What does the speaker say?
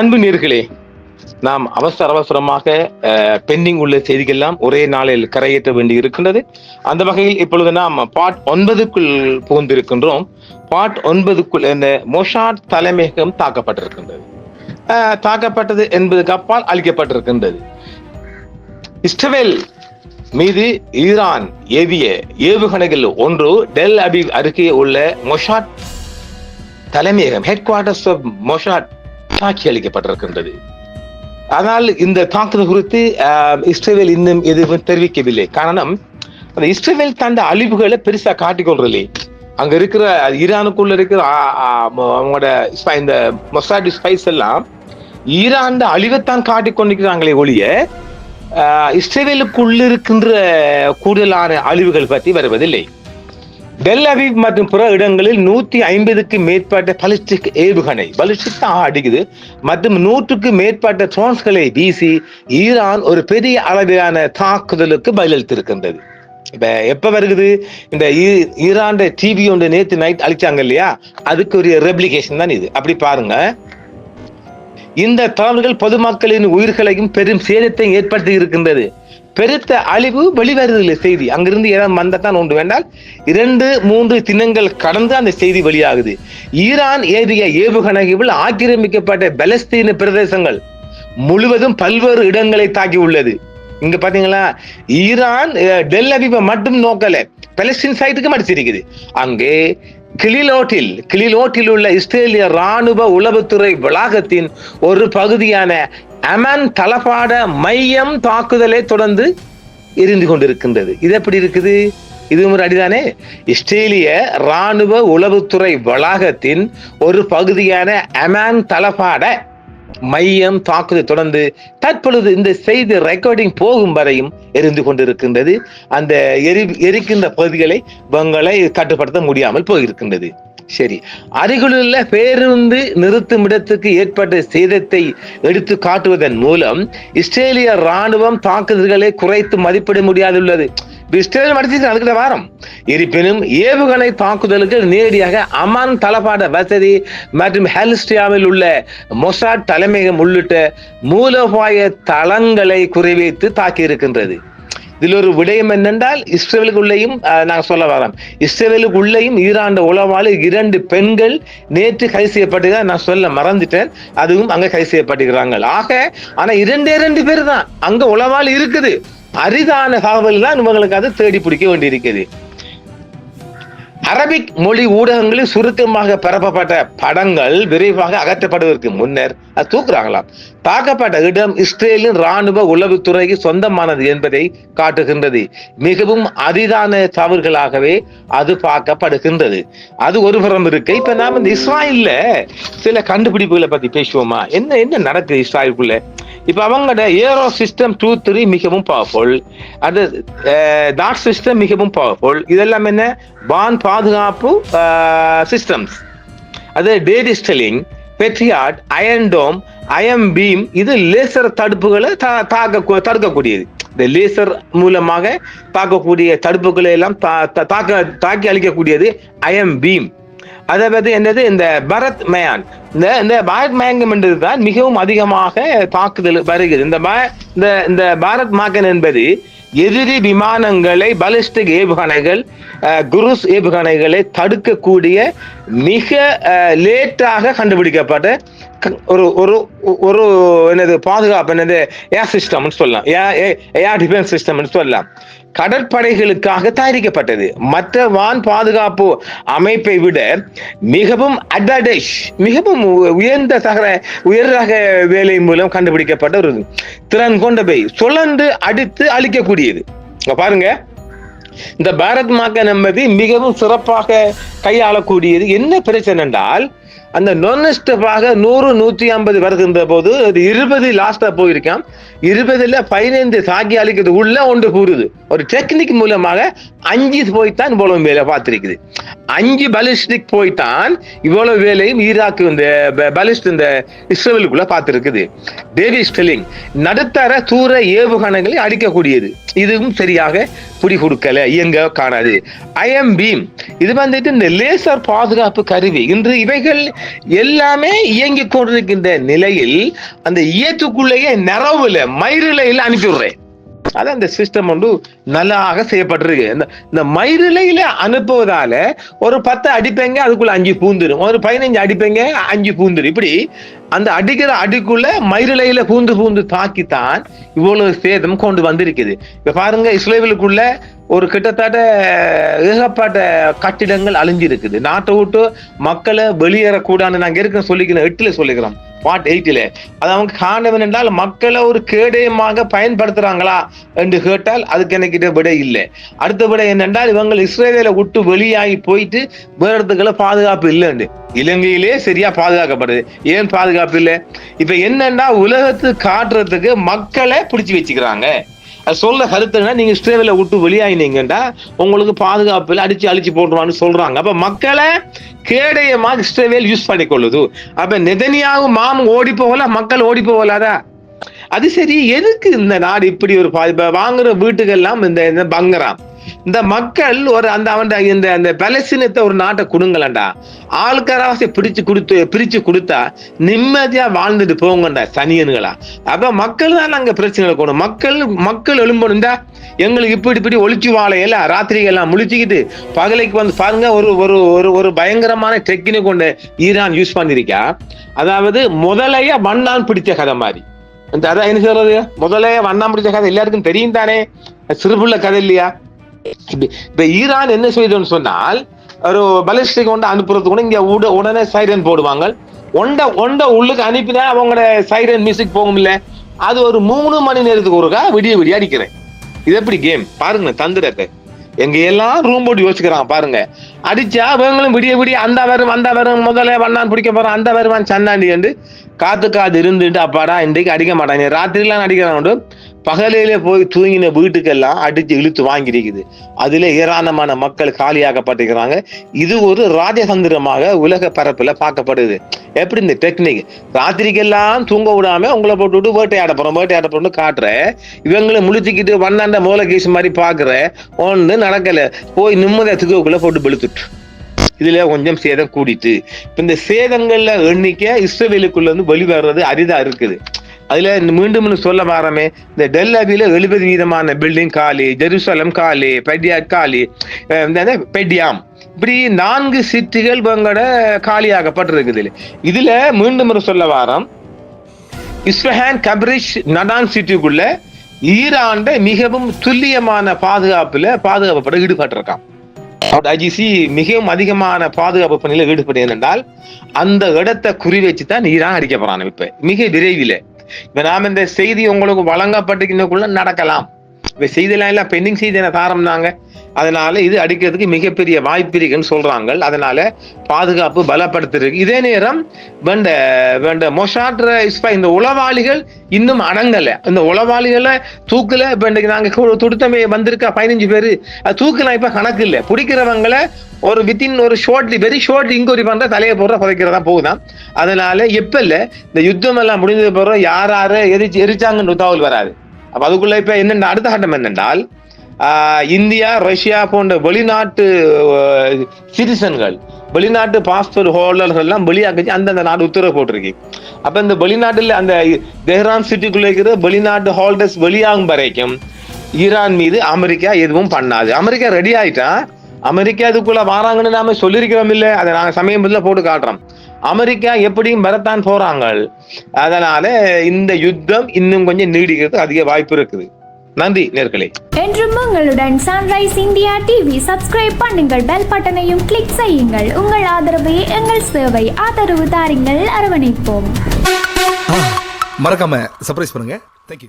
அன்பு நேர்களே நாம் அவசர அவசரமாக பெண்டிங் உள்ள செய்திகள்லாம் ஒரே நாளில் கரையேற்ற வேண்டி இருக்கின்றது. அந்த வகையில் இப்பொழுது நாம் பாட் ஒன்பதுக்குள் புகுந்திருக்கின்றோம். பாட் ஒன்பதுக்குள் இந்த மொஷாட் தலைமையகம் தாக்கப்பட்டிருக்கின்றது. தாக்கப்பட்டது என்பதுக்கு அப்பால் அளிக்கப்பட்டிருக்கின்றது இஸ்ரவேல் மீது ஈரான் ஏவிய ஏவுகணைகள் ஒன்று டெல் அபிவ் அருகே உள்ள மொஷாட் தலைமையகம் ஹெட் குவார்டர்ஸ் ஆஃப் மொஷாட் தாக்கி அளிக்கப்பட்டிருக்கின்றது. ஆனால் இந்த தாக்குதல் குறித்து இஸ்ரேவேல் இஸ்ரேல் இன்னும் எதுவும் தெரிவிக்கவில்லை. காரணம் அந்த இஸ்ரேல் தந்த அழிவுகளை பெருசா காட்டிக்கொள்றதில்லை அங்க இருக்கிற ஈரானுக்குள்ள இருக்கிற அவங்களோட இந்த மொசாடி ஸ்பைஸ் எல்லாம் ஈரான் அழிவைத்தான் காட்டிக்கொண்டிருக்கிறாங்களே ஒழிய ஆஹ், இஸ்ரேலுக்குள்ள இருக்கின்ற கூடுதலான அழிவுகள் பற்றி வருவதில்லை. டெல் மற்றும் பிற இடங்களில் நூத்தி ஐம்பதுக்கு மேற்பட்ட பலிஸ்டிக் ஏவுகணை. பலிஸ்டிக் தான் அடிக்குது. மற்றும் நூற்றுக்கு மேற்பட்ட ட்ரோன்ஸ்களை வீசி ஈரான் ஒரு பெரிய அளவிலான தாக்குதலுக்கு பதிலளித்திருக்கின்றது. இப்ப எப்ப வருகுது? இந்த ஈ- ஈரான் டிவி ஒன்று நேத்து நைட் அழிச்சாங்க இல்லையா? அதுக்கு ஒரு ரெப்ளிகேஷன் தான் இது. அப்படி பாருங்க. இந்த தகவல்கள் பொதுமக்களின் உயிர்களையும் பெரும் சேதத்தை ஏற்படுத்தி இருக்கின்றது. பெருத்த அழிவு வெளிவருதில்லை செய்தி. அங்கிருந்து ஏதாவது மந்தத்தான் உண்டு. வேண்டால் இரண்டு மூன்று தினங்கள் கடந்து அந்த செய்தி வெளியாகுது. ஈரான் ஏறிய ஏவுகணைகள் ஆக்கிரமிக்கப்பட்ட பலஸ்தீன பிரதேசங்கள் முழுவதும் பல்வேறு இடங்களை தாக்கி உள்ளது. இங்க பாத்தீங்களா? ஈரான் டெல்லபிபை டெல் அபிபை மட்டும் நோக்கல. பலஸ்தீன் சைட்டுக்கு அடிச்சிருக்குது அங்கே கிளிலோட்டில் கிளிலோட்டில் உள்ள இஸ்ரேலிய ராணுவ உளவுத்துறை வளாகத்தின் ஒரு பகுதியான அமன் தளபாட மையம் தாக்குதலை தொடர்ந்து எரிந்து கொண்டிருக்கின்றது. இது எப்படி இருக்குது? இது ஒரு அடிதானே? இஸ்ரேலிய ராணுவ உளவுத்துறை வளாகத்தின் ஒரு பகுதியான அமான் தளபாட மையம் தாக்குதல் தொடர்ந்து தற்பொழுது இந்த செய்தி ரெக்கார்டிங் போகும் வரையும் எரிந்து கொண்டிருக்கின்றது. அந்த எரி எரிக்கின்ற பகுதிகளை வங்களை கட்டுப்படுத்த முடியாமல் போயிருக்கின்றது. சரி. அருகிலுள்ள பேருந்து நிறுத்தும் இடத்துக்கு ஏற்பட்ட சேதத்தை எடுத்து காட்டுவதன் மூலம் இஸ்ரேலிய ராணுவம் தாக்குதல்களை குறைத்து மதிப்பிட முடியாதுள்ளது. இஸ்ரேல் மடிச்சு அதுக்கிட்ட வாரம். இருப்பினும் ஏவுகணை தாக்குதலுக்கு நேரடியாக அமான் தளபாட வசதி மற்றும் ஹெல்ஸ்டியாவில் உள்ள மொசாட் தலைமையகம் உள்ளிட்ட மூலோபாய தளங்களை குறிவைத்து தாக்கியிருக்கின்றது. இதில் ஒரு விடயம் என்னென்றால் இஸ்ரேலுக்குள்ளேயும் நாங்கள் சொல்ல வரோம் இஸ்ரேலுக்குள்ளேயும் ஈராண்ட உளவாளி இரண்டு பெண்கள் நேற்று கைது செய்யப்பட்டதா நான் சொல்ல மறந்துட்டேன். அதுவும் அங்க கைது செய்யப்பட்டிருக்கிறாங்க. ஆக ஆனா இரண்டே ரெண்டு பேர் தான். அங்க உளவாளி இருக்குது. அரிதான தகவல் தான் இவங்களுக்கு அது தேடி பிடிக்க வேண்டியிருக்குது அரபிக் மொழி ஊடகங்களில் சுருக்கமாக பரப்பப்பட்ட படங்கள் விரைவாக அகற்றப்படுவதற்கு முன்னர் அது தூக்குறாங்களாம். தாக்கப்பட்ட இடம் இஸ்ரேலின் ராணுவ உளவுத்துறைக்கு சொந்தமானது என்பதை காட்டுகின்றது. மிகவும் அரிதான தவறுகளாகவே அது பார்க்கப்படுகின்றது. அது ஒரு புறம் இருக்கு. இப்ப நாம இந்த இஸ்ராயல்ல சில கண்டுபிடிப்புகளை பத்தி பேசுவோமா? என்ன என்ன நடக்குது இஸ்ராயலுக்குள்ள? இப்போ அவங்களோட ஏரோ சிஸ்டம் டூ த்ரீ மிகவும் பவர்ஃபுல் அது டாட் சிஸ்டம் மிகவும் பவர்ஃபுல் இதெல்லாம் என்ன? வான் பாதுகாப்பு சிஸ்டம்ஸ் அது David's Sling Patriot Iron Dome Iron Beam இது லேசர் தடுப்புகளை தா- தாக்க தடுக்கக்கூடியது. இந்த லேசர் மூலமாக தாக்கக்கூடிய தடுப்புகளை எல்லாம் தா- தாக்க தாக்கி அழிக்கக்கூடியது அயம் பீம். அதை பற்றி என்னது? இந்த பரத் மயான். இந்த இந்த பாரத் மயங்கம் என்றது தான் மிகவும் அதிகமாக தாக்குதல் வருகிறது. இந்த இந்த இந்த பாரத் மாகன் என்பது எதிரி விமானங்களை பலிஸ்டிக் ஏவுகணைகள் குருஸ் ஏவுகணைகளை தடுக்கக்கூடிய மிக லேட்டாக கண்டுபிடிக்கப்பட்ட ஒரு ஒரு ஒரு என்னது பாதுகாப்பு என்னது ஏர் சிஸ்டம்னு சொல்லலாம். ஏர் டிஃபென்ஸ் சிஸ்டம்னு சொல்லலாம். கடற்படைகளுக்காக தயாரிக்கப்பட்டது. மற்ற வான் பாதுகாப்பு அமைப்பை விட மிகவும் அட்வான்டேஜ் மிகவும் உயர்ந்த தகர உயர் ரக வேலை மூலம் கண்டுபிடிக்கப்பட்ட ஒரு திறன் கொண்டவை சுழன்று அடித்து அழிக்கக்கூடியது. பாருங்க. இந்த பாரத் மாக்கன் என்பது மிகவும் சிறப்பாக கையாளக்கூடியது என்ன பிரச்சனை என்றால் அந்த நொன்ஸ்டப்பாக நூறு நூற்றி ஐம்பது வருகின்ற போது அது இருபது லாஸ்டா போயிருக்கான் இருபதுல பதினைந்து சாகி அழிக்கிறது உள்ள ஒன்று கூறுது. ஒரு டெக்னிக் மூலமாக அஞ்சு போய்த்தான் இவ்வளவு வேலை பார்த்திருக்குது. அஞ்சு பலிஸ்டிக் போய்த்தான் இவ்வளவு வேலையும் ஈராக்கு இந்த பலிஸ்ட் இந்த இஸ்ரேலுக்குள்ள பார்த்திருக்குது. டேவி ஸ்டெல்லிங் நடுத்தர தூர ஏவுகணைகளை அடிக்கக்கூடியது. இதுவும் சரியாக புடி கொடுக்கல இயங்க காணாது. ஐஎம் பீம் இது வந்துட்டு இந்த லேசர் பாதுகாப்பு கருவி. இன்று இவைகள் எல்லாமே இயங்கிக் கொண்டிருக்கின்ற நிலையில் அந்த இயத்துக்குள்ளேயே நிறவுல மயிரிலையில் அனுப்பிவிடுறேன். அது இந்த சிஸ்டம் வந்து நல்லாக செய்யப்பட்டிருக்கு. இந்த இந்த மயிரிலையில அனுப்புவதால ஒரு பத்து அடிப்பேங்க அதுக்குள்ள அஞ்சு பூந்துரும். ஒரு பதினஞ்சு அடிப்பேங்க அஞ்சு பூந்துடும் இப்படி அந்த அடிக்கிற அடிக்குள்ள மயிரிலையில பூந்து பூந்து தாக்கித்தான் இவ்வளவு சேதம் கொண்டு வந்திருக்குது. இப்ப பாருங்க இஸ்ரேலுக்குள்ள ஒரு கிட்டத்தட்ட ஏகப்பட்ட கட்டிடங்கள் அழிஞ்சிருக்குது. நாட்டை விட்டு மக்களை வெளியேறக்கூடாதுன்னு நாங்க இருக்க சொல்லிக்கிறோம் எட்டுல சொல்லிக்கிறோம். பாட் எயிட்டில் அது அவங்க காரணம் என்றால் மக்களை ஒரு கேடயமாக பயன்படுத்துறாங்களா என்று கேட்டால் அதுக்கு எனக்கிட்ட விடை இல்லை. அடுத்த விடை என்னென்றால் இவங்க இஸ்ரேலில் விட்டு வெளியாகி போயிட்டு வேற இடத்துக்குள்ள பாதுகாப்பு இல்லைண்டு இலங்கையிலே சரியா பாதுகாக்கப்படுது. ஏன் பாதுகாப்பு இல்லை? இப்ப என்னன்னா உலகத்து காட்டுறதுக்கு மக்களை பிடிச்சு வச்சுக்கிறாங்க. சொல்ல கருத்துனா நீங்க இஸ்ரேலை விட்டு வெளியாயினீங்கன்னா உங்களுக்கு பாதுகாப்பு இல்லை அடிச்சு அழிச்சு போட்டுருவான்னு சொல்றாங்க. அப்ப மக்களை கேடயமா இஸ்ரேவேல் யூஸ் பண்ணிக்கொள்ளுது. அப்ப நெதனியாவும் மாமும் ஓடி போகல மக்கள் ஓடி போகலாதா? அது சரி எதுக்கு இந்த நாடு இப்படி ஒரு பா- வாங்குற வீட்டுக்கெல்லாம் இந்த இந்த பங்கராம் இந்த மக்கள் ஒரு அந்த அவன் இந்த அந்த பலஸ்தீனத்தை ஒரு நாட்டை கொடுங்கலண்டா. ஆள்காராசை பிடிச்சு கொடுத்து பிரிச்சு கொடுத்தா நிம்மதியா வாழ்ந்துட்டு போங்கண்டா சனியனுங்களா அப்ப மக்கள் தான் அங்க பிரச்சனை கொண்டு மக்கள் மக்கள் எழும்பணும்டா எங்களுக்கு இப்படி இப்படி ஒழிச்சு வாழையில ராத்திரிகள்லாம் முழிச்சுக்கிட்டு பகலைக்கு வந்து பாருங்க ஒரு ஒரு ஒரு ஒரு பயங்கரமான டெக்னிக் கொண்டு ஈரான் யூஸ் பண்ணிருக்கா அதாவது முதலைய வண்ணான் பிடிச்ச கதை மாதிரி. இந்த அதான் என்ன சொல்றது? முதலே வண்ணான் பிடிச்ச கதை எல்லாருக்கும் தெரியும் தானே? சிறுபுள்ள கதை இல்லையா? இப்ப ஈரான் என்ன செய்யுதுன்னு சொன்னால் ஒரு பலிஸ்டிக் கொண்டு அனுப்புறது கூட இங்க உட- உடனே சைரன் போடுவாங்க ஒண்ட ஒண்ட உள்ளுக்கு அனுப்பினா அவங்களோட சைரன் மியூசிக் போகும் இல்ல. அது ஒரு மூணு மணி நேரத்துக்கு ஒருக்கா விடிய விடிய அடிக்கிறேன். இது எப்படி கேம் பாருங்க தந்துரத்தை. எங்க எல்லாம் ரூம் போட்டு யோசிக்கிறான் பாருங்க. அடிச்சா இவங்களும் விடிய விடிய அந்த வரும் அந்த வரும் முதல்ல வண்ணான் பிடிக்க போறான் அந்த வருவான் சந்தாண்டி என்று காத்து காத்து இருந்துட்டு அப்பாடா இன்றைக்கு அடிக்க மாட்டாங்க. ராத்திரிலாம் அடிக்கிறான் பகலிலே போய் தூங்கின வீட்டுக்கெல்லாம் அடிச்சு இழுத்து வாங்கியிருக்குது. அதுல ஏராளமான மக்கள் காலியாக்கப்பட்டிருக்கிறாங்க. இது ஒரு ராஜதந்திரமாக உலக பரப்புல பார்க்கப்படுது. எப்படி இந்த டெக்னிக் ராத்திரிக்கெல்லாம் தூங்க விடாம உங்களை போட்டுவிட்டு வேட்டையாட போறோம் வேட்டையாட போறோம்னு காட்டுற இவங்களை முழிச்சுக்கிட்டு வண்ணாண்ட மூலகேஸ் மாதிரி பாக்குற ஒன்று நடக்கல. போய் நிம்மதியா துக்குள்ள போட்டு வெளுத்துட்டு இதுல கொஞ்சம் சேதம் கூடிட்டு. இப்ப இந்த சேதங்கள்ல எண்ணிக்கை இஸ்ரேலுக்குள்ள இருந்து வெளிவர்றது அரிதா இருக்குது. அதுல இந்த மீண்டும் சொல்ல வாரமே இந்த டெல் எழுபது வீதமான பில்டிங் காலி ஜெருசலம் காலி பெடியாட் காலி பெட்யாம் இப்படி நான்கு சிட்டிகள் இவங்களோட காலியாகப்பட்டிருக்குது இதுல. மீண்டும் ஒரு சொல்ல வாரம் இஸ்வஹான் கப்ரிஷ் நடான் சிட்டிக்குள்ள ஈராண்ட மிகவும் துல்லியமான பாதுகாப்புல பாதுகாப்பு ஈடுபட்டிருக்கான். ஐஜிசி மிகவும் அதிகமான பாதுகாப்பு பணியில ஈடுபட்டு என்றால் அந்த இடத்தை குறி வச்சு தான் ஈரான் அடிக்க போறான் இப்ப. மிக விரைவில். இப்ப நாம் இந்த செய்தி உங்களுக்கு வழங்கப்பட்டுக்குள்ள நடக்கலாம். இப்ப செய்தியெல்லாம் எல்லாம் பெண்டிங் செய்தி என தாரம்னாங்க அதனால இது அடிக்கிறதுக்கு மிகப்பெரிய வாய்ப்பு இருக்குன்னு சொல்றாங்க அதனால பாதுகாப்பு பலப்படுத்திருக்கு. இதே நேரம் வேண்ட வேண்ட மொஷாட்ர இஸ்பா இந்த உளவாளிகள் இன்னும் அடங்கலை. இந்த உளவாளிகளை தூக்கல இப்ப இன்னைக்கு நாங்க துடுத்தமே வந்திருக்கா பதினஞ்சு பேரு. அது தூக்கலாம் இப்ப கணக்கு இல்லை. பிடிக்கிறவங்களை ஒரு வித்தின் ஒரு ஷோர்ட்லி வெரி ஷோர்ட்லி இன்கொயரி பண்ற தலையை போடுற புதைக்கிறதா போகுதான். அதனால எப்ப இல்லை இந்த யுத்தம் எல்லாம் முடிஞ்சது பிறகு யார் யாரு எரிச்சாங்கன்னு தகவல் வராது. அப்ப அதுக்குள்ள இப்ப என்னென்ன அடுத்த கட்டம் என்னென்றால் இந்தியா ரஷ்யா போன்ற வெளிநாட்டு சிட்டிசன்கள் வெளிநாட்டு பாஸ்போர்ட் ஹோல்டர்கள் எல்லாம் வெளியாக்கி அந்தந்த நாடு உத்தரவு போட்டிருக்கு. அப்ப இந்த வெளிநாட்டுல அந்த தெஹ்ரான் சிட்டிக்குள்ள இருக்கிற வெளிநாட்டு ஹோல்டர்ஸ் வெளியாகும் வரைக்கும் ஈரான் மீது அமெரிக்கா எதுவும் பண்ணாது. அமெரிக்கா ரெடி ஆயிட்டா அமெரிக்கா இதுக்குள்ள வாராங்கன்னு நாம சொல்லியிருக்கிறோம் இல்ல. அதை நாங்க சமயத்துல போட்டு காட்டுறோம். அமெரிக்கா எப்படியும் வரத்தான் போறாங்க அதனால இந்த யுத்தம் இன்னும் கொஞ்சம் நீடிக்கிறது அதிக வாய்ப்பு இருக்குது. நன்றி நேர்களே. என்றும் உங்களுடன் சன்ரைஸ் இந்தியா டிவி சப்ஸ்கிரைப் பண்ணுங்கள். பெல் பட்டனையும் கிளிக் செய்யுங்கள். உங்கள் ஆதரவே எங்கள் சேவை ஆதரவு தாருங்கள். அரவணைப்போம். மறக்காம சர்ப்ரைஸ் பண்ணுங்க. தேங்க்யூ